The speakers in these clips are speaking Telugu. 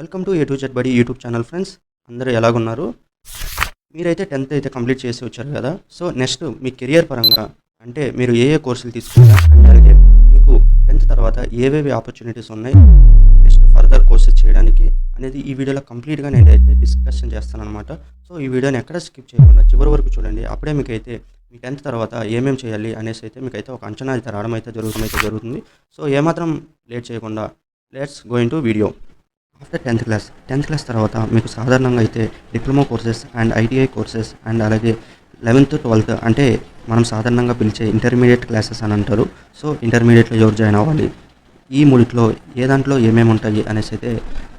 Welcome to A to Z Badi YouTube channel friends అందరూ ఎలాగున్నారు? మీరైతే టెన్త్ అయితే కంప్లీట్ చేసి వచ్చారు కదా. సో నెక్స్ట్ మీ కెరియర్ పరంగా అంటే మీరు ఏ ఏ కోర్సులు తీసుకున్నారు అంటే అలాగే మీకు టెన్త్ తర్వాత ఏవేవి ఆపర్చునిటీస్ ఉన్నాయి నెక్స్ట్ ఫర్దర్ కోర్సెస్ చేయడానికి అనేది ఈ వీడియోలో కంప్లీట్గా నేను అయితే డిస్కషన్ చేస్తాను అనమాట సో ఈ వీడియోని ఎక్కడ స్కిప్ చేయకుండా చివరి వరకు చూడండి. అప్పుడే మీకు అయితే మీ టెన్త్ తర్వాత ఏమేమి చేయాలి అనేసి అయితే మీకు అయితే ఒక అంచనా అయితే రావడం అయితే జరుగుతుంది అయితే జరుగుతుంది. సో ఏమాత్రం లేట్ చేయకుండా let's going to video after tenth class. Tenth class తర్వాత మీకు సాధారణంగా అయితే diploma courses and ITI courses and అలాగే లెవెన్త్ ట్వెల్త్ అంటే మనం సాధారణంగా పిలిచే ఇంటర్మీడియట్ క్లాసెస్ అని అంటారు. సో ఇంటర్మీడియట్లో ఎవరు జాయిన్ అవ్వాలి? ఈ మూడిట్లో ఏ దాంట్లో ఏమేమి ఉంటాయి అనేసి అయితే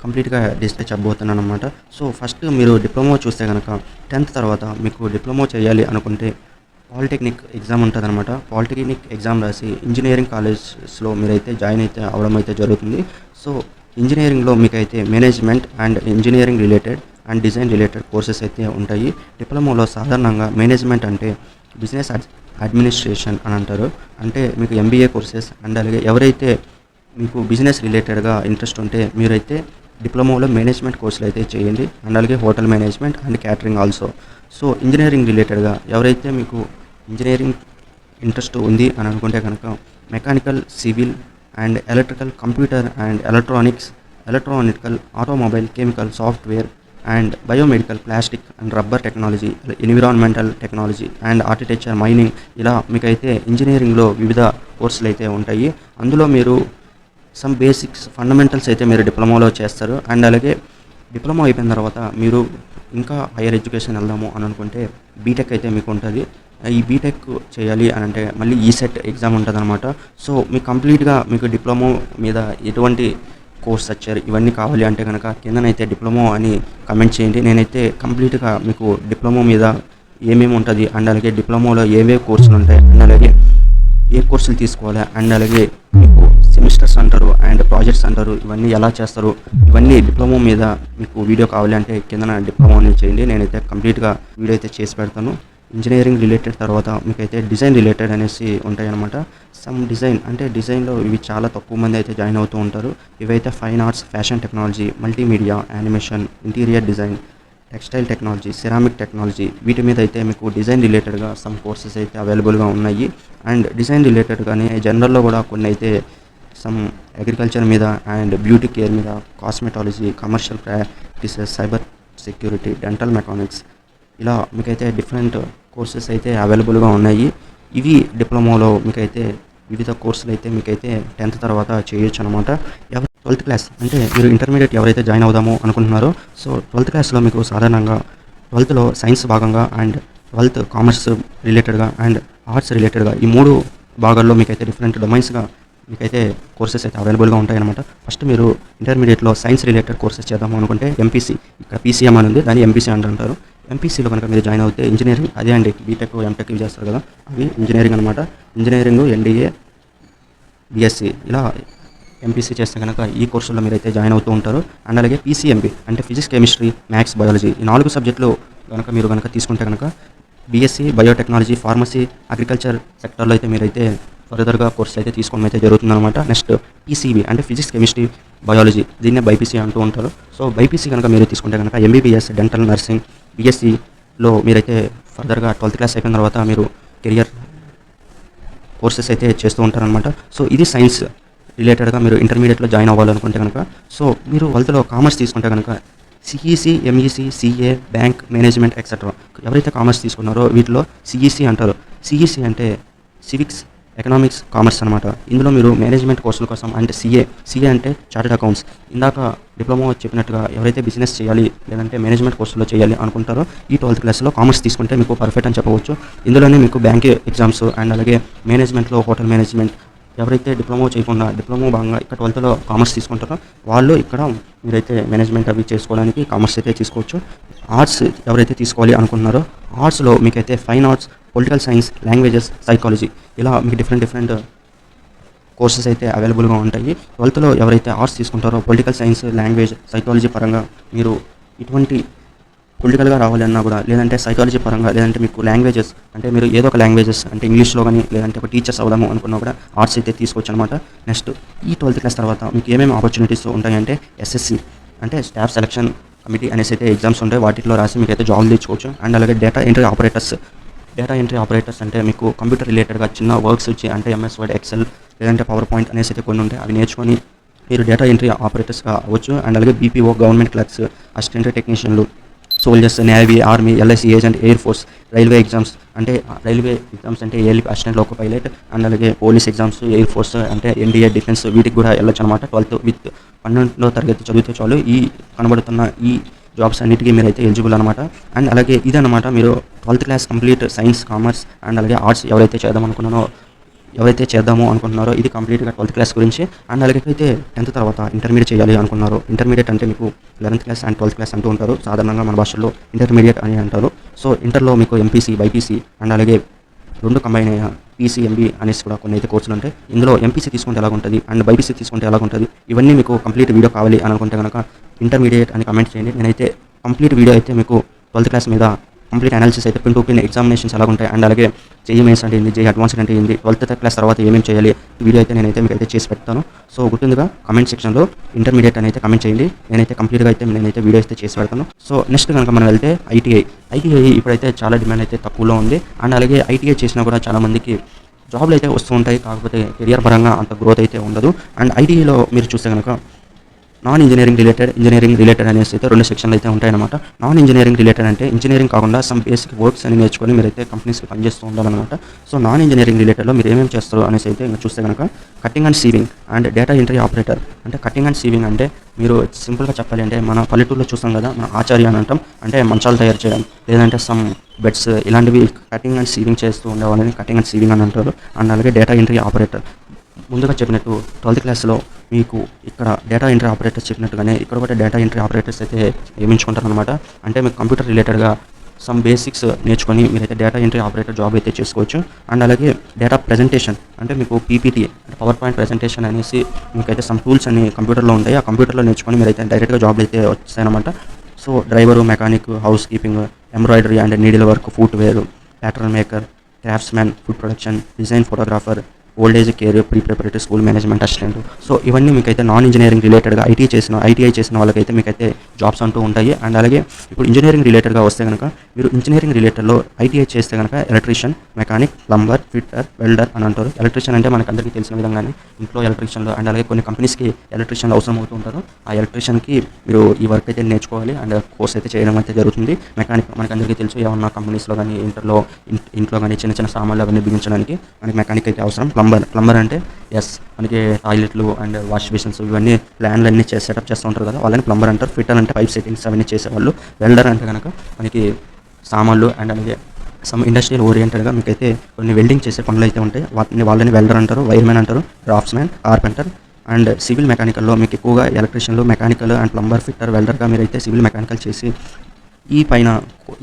కంప్లీట్గా డిస్కస్ చెప్పబోతున్నాను అనమాట సో ఫస్ట్ మీరు డిప్లొమా చూస్తే కనుక టెన్త్ తర్వాత మీకు డిప్లొమా చేయాలి అనుకుంటే పాలిటెక్నిక్ ఎగ్జామ్ ఉంటుంది అనమాట పాలిటెక్నిక్ ఎగ్జామ్ రాసి ఇంజనీరింగ్ కాలేజ్స్లో మీరైతే జాయిన్ అయితే అవడం అయితే జరుగుతుంది. సో ఇంజనీరింగ్లో మీకైతే management and engineering related and design related courses అయితే ఉంటాయి. డిప్లొమాలో సాధారణంగా మేనేజ్మెంట్ అంటే బిజినెస్ అడ్మినిస్ట్రేషన్ అని అంటారు. అంటే మీకు ఎంబీఏ కోర్సెస్ అండ్ అలాగే ఎవరైతే మీకు బిజినెస్ రిలేటెడ్గా ఇంట్రెస్ట్ ఉంటే మీరైతే డిప్లొమాలో మేనేజ్మెంట్ కోర్సులు అయితే చేయండి. అండ్ అలాగే hotel management and catering also. So engineering రిలేటెడ్గా ఎవరైతే మీకు ఇంజనీరింగ్ ఇంట్రెస్ట్ ఉంది అని అనుకుంటే కనుక mechanical civil and electrical computer and electronics electronical automobile chemical software and biomedical plastic and rubber technology environmental technology and architecture mining ఇలా మీకైతే ఇంజనీరింగ్లో వివిధ కోర్సులు అయితే ఉంటాయి. అందులో మీరు సమ్ బేసిక్స్ ఫండమెంటల్స్ అయితే మీరు డిప్లొమాలో చేస్తారు. అండ్ అలాగే డిప్లొమా అయిపోయిన తర్వాత మీరు ఇంకా హైయర్ ఎడ్యుకేషన్ వెళ్దాము అని అనుకుంటే బీటెక్ అయితే మీకు ఉంటుంది. ఈ బీటెక్ చేయాలి అని అంటే మళ్ళీ ఈ సెట్ ఎగ్జామ్ ఉంటుంది అనమాట సో మీకు కంప్లీట్గా మీకు డిప్లొమో మీద ఎటువంటి కోర్స్ వచ్చారు? ఇవన్నీ కావాలి అంటే కనుక కిందనైతే డిప్లొమా అని కమెంట్ చేయండి. నేనైతే కంప్లీట్గా మీకు డిప్లొమో మీద ఏమేమి ఉంటుంది? అండ్ అలాగే డిప్లొమోలో ఏవే కోర్సులు ఉంటాయి? అండ్ అలాగే ఏ కోర్సులు తీసుకోవాలి? అండ్ అలాగే మీకు సెమిస్టర్స్ అంటారు అండ్ ప్రాజెక్ట్స్ అంటారు ఇవన్నీ ఎలా చేస్తారు? ఇవన్నీ డిప్లొమా మీద మీకు వీడియో కావాలి అంటే కింద డిప్లొమా అని చేయండి. నేనైతే కంప్లీట్గా వీడియో అయితే చేసి పెడతాను. ఇంజనీరింగ్ రిలేటెడ్ తర్వాత మీకైతే డిజైన్ రిలేటెడ్ అనేసి ఉంటాయి అనమాట సమ్ డిజైన్ అంటే డిజైన్లో ఇవి చాలా తక్కువ మంది అయితే జాయిన్ అవుతూ ఉంటారు. ఇవైతే fine arts fashion technology multimedia animation interior design textile technology ceramic technology వీటి మీద అయితే మీకు డిజైన్ రిలేటెడ్గా సమ్ కోర్సెస్ అయితే అవైలబుల్గా ఉన్నాయి. అండ్ డిజైన్ రిలేటెడ్గానే జనరల్లో కూడా కొన్ని అయితే సమ్ అగ్రికల్చర్ మీద అండ్ బ్యూటీ కేర్ మీద cosmetology commercial practices cyber security dental mechanics ఇలా మీకైతే డిఫరెంట్ కోర్సెస్ అయితే అవైలబుల్గా ఉన్నాయి. ఇవి డిప్లొమాలో మీకైతే వివిధ కోర్సులు అయితే మీకైతే టెన్త్ తర్వాత చేయొచ్చు అనమాట ఎవరు ట్వెల్త్ క్లాస్ అంటే మీరు ఇంటర్మీడియట్ ఎవరైతే జాయిన్ అవుదామో అనుకుంటున్నారో సో ట్వెల్త్ క్లాస్లో మీకు సాధారణంగా ట్వెల్త్లో సైన్స్ భాగంగా అండ్ ట్వెల్త్ కామర్స్ రిలేటెడ్గా అండ్ ఆర్ట్స్ రిలేటెడ్గా ఈ మూడు భాగాల్లో మీకైతే డిఫరెంట్ డొమైన్స్గా మీకైతే కోర్సెస్ అయితే అవైలబుల్గా ఉంటాయన్నమాట ఫస్ట్ మీరు ఇంటర్మీడియట్లో సైన్స్ రిలేటెడ్ కోర్సెస్ చేద్దాము అనుకుంటే ఎంపీసీ ఇక్కడ పీసీఎం అని ఉంది దాన్ని ఎంపీసీ అంటారు. ఎంపీసీలో కనుక మీరు జాయిన్ అవుతే ఇంజనీరింగ్ అదే అండి బీటెక్ ఎంటెక్ ఇవి చేస్తారు కదా. అవి ఇంజనీరింగ్ అనమాట ఇంజనీరింగ్ ఎన్డీఏ బీఎస్సీ ఇలా ఎంపీసీ చేస్తే కనుక ఈ కోర్సుల్లో మీరైతే జాయిన్ అవుతూ ఉంటారు. అండ్ అలాగే పీసీఎంబీ అంటే ఫిజిక్స్ కెమిస్ట్రీ మ్యాథ్స్ బయాలజీ ఈ నాలుగు సబ్జెక్టులు కనుక మీరు కనుక తీసుకుంటే కనుక బీఎస్సీ బయోటెక్నాలజీ ఫార్మసీ అగ్రికల్చర్ సెక్టర్లో అయితే మీరైతే ఫర్దర్గా కోర్స్ అయితే తీసుకోవడం అయితే జరుగుతుందన్నమాట. నెక్స్ట్ పీసీబీ అంటే ఫిజిక్స్ కెమిస్ట్రీ బయాలజీ దీన్నే బైపీసీ అంటూ ఉంటారు. సో బైపీసీ కనుక మీరు తీసుకుంటే కనుక ఎంబీబీఎస్ డెంటల్ నర్సింగ్ బీఎస్సీలో మీరైతే ఫర్దర్గా ట్వెల్త్ క్లాస్ అయిపోయిన తర్వాత మీరు కెరియర్ కోర్సెస్ అయితే చేస్తూ ఉంటారనమాట సో ఇది సైన్స్ రిలేటెడ్గా మీరు ఇంటర్మీడియట్లో జాయిన్ అవ్వాలనుకుంటే కనుక. సో మీరు ట్వెల్త్లో కామర్స్ తీసుకుంటే కనుక CEC MEC CA bank management etcetera. ఎవరైతే కామర్స్ తీసుకున్నారో వీటిలో సిఈసి అంటారు. సిఈసి అంటే సివిక్స్ ఎకనామిక్స్ కామర్స్ అనమాట ఇందులో మీరు మేనేజ్మెంట్ కోర్సుల కోసం అంటే సిఏ సీఏ అంటే చార్టెడ్ అకౌంట్స్ ఇందాక డిప్లొమా చెప్పినట్టుగా ఎవరైతే బిజినెస్ చేయాలి లేదంటే మేనేజ్మెంట్ కోర్సులో చేయాలి అనుకుంటారో ఈ ట్వెల్త్ క్లాస్లో కామర్స్ తీసుకుంటే మీకు పర్ఫెక్ట్ అని చెప్పవచ్చు. ఇందులోనే మీకు బ్యాంక్ ఎగ్జామ్స్ అండ్ అలాగే మేనేజ్మెంట్లో హోటల్ మేనేజ్మెంట్ ఎవరైతే డిప్లొమా చేయకుండా డిప్లొమా భాగంగా ఇక్కడ ట్వెల్త్లో కామర్స్ తీసుకుంటారో వాళ్ళు ఇక్కడ మీరైతే మేనేజ్మెంట్ అవి చేసుకోవడానికి కామర్స్ అయితే తీసుకోవచ్చు. ఆర్ట్స్ ఎవరైతే తీసుకోవాలి అనుకుంటున్నారో ఆర్ట్స్లో మీకైతే fine arts political science languages psychology ఇలా మీకు డిఫరెంట్ డిఫరెంట్ కోర్సెస్ అయితే అవైలబుల్గా ఉంటాయి. ట్వెల్త్లో ఎవరైతే ఆర్ట్స్ తీసుకుంటారో పొలిటికల్ సైన్స్ లాంగ్వేజ్ సైకాలజీ పరంగా మీరు ఇటువంటి పొలిటికల్గా రావాలన్నా కూడా లేదంటే సైకాలజీ పరంగా లేదంటే మీకు లాంగ్వేజెస్ అంటే మీరు ఏదో ఒక లాంగ్వేజెస్ అంటే ఇంగ్లీష్లో కానీ లేదంటే ఒక టీచర్స్ అవుదాము అనుకున్నా కూడా ఆర్ట్స్ అయితే తీసుకోవచ్చు అనమాట నెక్స్ట్ ఈ ట్వెల్త్ క్లాస్ తర్వాత మీకు ఏమేమి ఆపర్చునిటీస్ ఉంటాయంటే ఎస్ఎస్సి అంటే స్టాఫ్ సెలక్షన్ కమిటీ అనేసి అయితే ఎగ్జామ్స్ ఉంటాయి. వాటిలో రాసి మీకు అయితే జాబ్ తెచ్చుకోవచ్చు. అండ్ అలాగే data entry operators data entry operators అంటే మీకు కంప్యూటర్ రిలేటెడ్గా చిన్న వర్క్స్ వచ్చి అంటే ఎంఎస్ వర్డ్ ఎక్సెల్ లేదంటే పవర్ పాయింట్ అనేసి అయితే కొన్ని ఉంటాయి. అవి నేర్చుకొని మీరు డేటా ఎంట్రీ ఆపరేటర్స్గా అవ్వచ్చు. అండ్ అలాగే BPO government clerks assistant టెక్నీషియన్లు soldiers navy army LIC agent air force railway exams అంటే రైల్వే ఎగ్జామ్స్ అంటే ALP assistant loco pilot and అలాగే పోలీస్ ఎగ్జామ్స్ ఎయిర్ ఫోర్స్ అంటే ఎన్డీఏ డిఫెన్స్ వీటికి కూడా వెళ్ళొచ్చు అనమాట ట్వెల్త్ విత్ పన్నెండో తరగతి చదివితే చాలు. ఈ కనబడుతున్న ఈ జాబ్స్ అన్నిటికీ మీరు అయితే ఎలిజిబుల్ అనమాట అండ్ అలాగే ఇదనమాట మీరు twelfth class complete science commerce and అలాగే ఆర్ట్స్ ఎవరైతే చేద్దాం అనుకున్నానో ఎవరైతే చేద్దాము అనుకుంటున్నారో ఇది కంప్లీట్గా ట్వెల్త్ క్లాస్ గురించి. అండ్ అలాగే టెన్త్ తర్వాత ఇంటర్మీడియట్ చేయాలి అనుకున్నారు ఇంటర్మీడియట్ అంటే మీకు eleventh class and twelfth class అంటూ ఉంటారు. సాధారణంగా మన భాషలో ఇంటర్మీడియట్ అని అంటారు. సో ఇంటర్లో మీకు ఎంపీసీ బైపీసీ అండ్ అలాగే రెండు కంబైన్ అయిన పీసీ ఎంబీ అనేసి కూడా కొన్ని అయితే కోర్సులు ఉంటాయి. ఇందులో ఎంపీసీ తీసుకుంటే ఎలా ఉంటుంది అండ్ బైపీసీ తీసుకుంటే ఎలా ఉంటుంది ఇవన్నీ మీకు కంప్లీట్ వీడియో కావాలి అని అనుకుంటే కనుక ఇంటర్మీడియట్ అని కమెంట్ చేయండి. నేనైతే కంప్లీట్ వీడియో అయితే మీకు ట్వెల్త్ క్లాస్ మీద కంప్లీట్ అనాలిసిస్ అయితే పిన్ టు పిన్ ఎగ్జామినేషన్స్ ఎలా ఉంటాయి అండ్ అలాగే జేఈ మెయిన్స్ అంటే ఏంది జేఈ అడ్వాన్స్డ్ అంటే ఏంది ట్వెల్త్ క్లాస్ తర్వాత ఏమేమి చేయాలి ఈ వీడియో అయితే నేనైతే మీకు అయితే చేసి పెడతాను. సో గుర్తుందిగా కమెంట్ సెక్షన్లో ఇంటర్మీడియట్ అని అయితే కమెంట్ చేయండి. నేనైతే కంప్లీట్గా అయితే నేనైతే వీడియో అయితే చేసి పెడతాను. సో నెక్స్ట్ కనుక మనం వెళ్తే ఐటీఐ ఐటీఐ ఇప్పుడైతే చాలా డిమాండ్ అయితే తక్కువలో ఉంది. అండ్ అలాగే ఐటీఐ చేసినా కూడా చాలామందికి జాబ్లు అయితే వస్తూ ఉంటాయి. కాకపోతే కెరియర్ పరంగా అంత గ్రోత్ అయితే ఉండదు. అండ్ ఐటీఐలో మీరు చూస్తే కనుక non engineering related engineering related అనేసి అయితే రెండు సెక్షన్లు అయితే ఉంటాయన్నమాట. నాన్ ఇంజనీరింగ్ రిలేటెడ్ అంటే ఇంజనీరింగ్ కాకుండా సమ్ బేసిక్ వర్క్స్ అని నేర్చుకొని మీరైతే కంపెనీస్కి పనిచేస్తూ ఉండాలన్నమాట. సో నాన్ ఇంజనీరింగ్ రిలేటెడ్లో మీరు ఏమేమి చేస్తారు అనేసి అయితే ఇంకా చూస్తే కనుక cutting and sewing and data entry operator అంటే కటింగ్ అండ్ సీవింగ్ అంటే మీరు సింపుల్గా చెప్పాలి అంటే మన పల్లెటూరులో చూస్తాం కదా మన ఆచార్య అని అంటాం. అంటే మంచాలు తయారు చేయడం లేదంటే సమ్ బెడ్స్ ఇలాంటివి కటింగ్ అండ్ సీవింగ్ చేస్తూ ఉండేవాళ్ళని కటింగ్ అండ్ సీవింగ్ అని అంటారు. అండ్ అలాగే డేటా ఎంట్రీ ఆపరేటర్ ముందుగా చెప్పినట్టు ట్వెల్త్ క్లాస్లో మీకు ఇక్కడ డేటా ఎంట్రీ ఆపరేటర్స్ చెప్పినట్టుగానే ఇక్కడ కూడా డేటా ఎంట్రీ ఆపరేటర్స్ అయితే నియమించుకుంటారు అనమాట అంటే మీకు కంప్యూటర్ రిలేటెడ్గా సమ్ బేసిక్స్ నేర్చుకొని మీరైతే డేటా ఎంట్రీ ఆపరేటర్ జాబ్ అయితే చేసుకోవచ్చు. అండ్ అలాగే డేటా ప్రజెంటేషన్ అంటే మీకు పీపీటీ అంటే పవర్ పాయింట్ ప్రజెంటేషన్ అనేసి మీకైతే సమ్ టూల్స్ అన్ని కంప్యూటర్లో ఉంటాయి. ఆ కంప్యూటర్లో నేర్చుకొని మీరైతే డైరెక్ట్గా జాబ్లు అయితే వస్తాయన్నమాట. So driver mechanic housekeeping embroidery and needle work footwear pattern maker craftsmen food production design photographer old age care pre preparatory school management assistant so ఇవన్నీ మీకైతే నాన్ ఇంజనీరింగ్ రిలేటెడ్గా ఐటీ చేసిన ఐటీఐ చేసిన వాళ్ళకైతే మీకైతే జాబ్స్ అంటూ ఉంటాయి. అండ్ అలాగే ఇప్పుడు ఇంజనీరింగ్ రిలేటెడ్గా వస్తే కనుక మీరు ఇంజనీరింగ్ రిలేటెడ్లో ఐటీఐ చేస్తే కనుక electrician mechanic plumber fitter welder అని అంటారు. ఎలక్ట్రీషియన్ అంటే మనకు అందరికీ తెలిసిన విధంగానే ఇంట్లో ఎలక్ట్రీషియన్లు అండ్ అలాగే కొన్ని కంపెనీస్కి ఎలక్ట్రీషియన్లు అవసరం అవుతూ ఉంటారు. ఆ ఎలక్ట్రీషియన్కి మీరు ఈ వర్క్ అయితే నేర్చుకోవాలి. అండ్ కోర్స్ అయితే చేయడం అయితే జరుగుతుంది. మెకానిక్ మనకు అందరికీ తెలుసు ఏమన్నా కంపెనీస్లో కానీ ఇంటర్లో ఇంట్లో కానీ చిన్న చిన్న సామాన్లు అవన్నీ బిగించడానికి మనకి మెకానిక్ అయితే అవసరం. ప్లంబర్ ప్లంబర్ ప్లంబర్ అంటే ఎస్ మనకి టాయిలెట్లు అండ్ వాష్ బేసిన్స్ ఇవన్నీ ల్యాండ్లు అన్నీ చేసి సెటప్ చేస్తూ ఉంటారు కదా వాళ్ళని ప్లంబర్ అంటారు. ఫిట్టర్ అంటే పైప్ సెట్టింగ్స్ అవన్నీ చేసేవాళ్ళు. వెల్డర్ అంటే కనుక మనకి సామాన్లు అండ్ అలాగే సమ్ ఇండస్ట్రియల్ ఓరియంటెడ్గా మీకైతే కొన్ని వెల్డింగ్ చేసే పనులు అయితే ఉంటాయి. వాటిని వాళ్ళని వెల్డర్ అంటారు వైర్మెన్ అంటారు డ్రాఫ్ట్స్మెన్ కార్పెంటర్ అండ్ సివిల్ మెకానికల్లో మీకు ఎక్కువగా ఎలక్ట్రీషియన్లు మెకానికల్ అండ్ ప్లంబర్ ఫిట్టర్ వెల్డర్గా మీరైతే సివిల్ మెకానికల్ చేసి ఈ పైన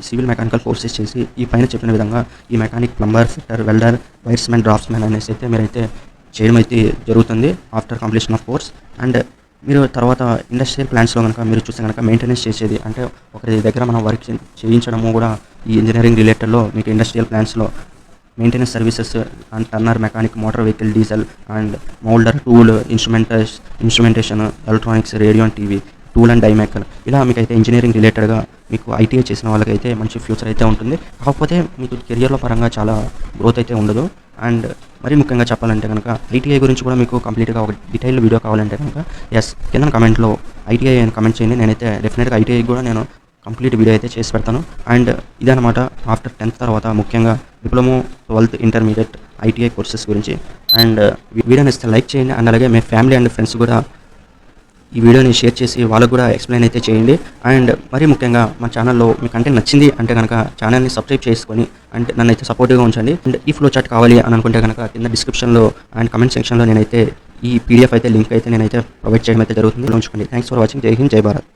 సివిల్ మెకానికల్ కోర్సెస్ చేసి ఈ పైన చెప్పిన విధంగా ఈ mechanic plumber fitter welder wiremen draftsmen అనేసి అయితే మీరైతే చేయడం అయితే జరుగుతుంది after completion of course. And మీరు తర్వాత ఇండస్ట్రియల్ ప్లాంట్స్లో కనుక మీరు చూస్తే కనుక మెయింటెనెన్స్ చేసేది అంటే ఒకరి దగ్గర మనం వర్క్ చేయించడము కూడా ఈ ఇంజనీరింగ్ రిలేటెడ్లో మీకు industrial ప్లాంట్స్లో maintenance services and turner mechanic motor vehicle diesel and moulder tool instruments instrumentation electronics radio and TV tool and డైమెకల్ ఇలా మీకు అయితే ఇంజనీరింగ్ రిలేటెడ్గా మీకు ఐటీఐ చేసిన వాళ్ళకైతే మంచి ఫ్యూచర్ అయితే ఉంటుంది. కాకపోతే మీకు కెరియర్లో పరంగా చాలా గ్రోత్ అయితే ఉండదు. అండ్ మరీ ముఖ్యంగా చెప్పాలంటే కనుక ఐటీఐ గురించి కూడా మీకు కంప్లీట్గా ఒక డీటెయిల్ వీడియో కావాలంటే కనుక ఎస్ కింద కమెంట్లో ఐటీఐ అని కమెంట్ చేయండి. నేనైతే డెఫినెట్గా ఐటీఐ కూడా నేను కంప్లీట్ వీడియో అయితే చేసి పెడతాను. అండ్ ఇదనమాట ఆఫ్టర్ టెన్త్ తర్వాత ముఖ్యంగా diploma twelfth intermediate ITI courses గురించి. అండ్ వీడియోని ఇస్తే లైక్ చేయండి. అండ్ అలాగే మీ ఫ్యామిలీ అండ్ ఫ్రెండ్స్ కూడా ఈ వీడియోని షేర్ చేసి వాళ్ళకు కూడా ఎక్స్ప్లెయిన్ అయితే చేయండి. అండ్ మరీ ముఖ్యంగా మా ఛానల్లో మీకు కంటెంట్ నచ్చింది అంటే కనుక ఛానల్ని సబ్స్క్రైబ్ చేసుకొని అంటే నన్ను అయితే సపోర్టివ్గా ఉంచండి. అండ్ ఈ ఫ్లో చాట్ కావాలి అని అనుకుంటే కనుక కింద డిస్క్రిప్షన్లో అండ్ కమెంట్ సెక్షన్లో నేనైతే ఈ పీడిఎఫ్ అయితే లింక్ అయితే నేనైతే ప్రొవైడ్ చేయడం అయితే జరుగుతుంది. ఉంచుకోండి. థ్యాంక్స్ ఫర్ వాచింగ్ జై హింద్ జై భారత్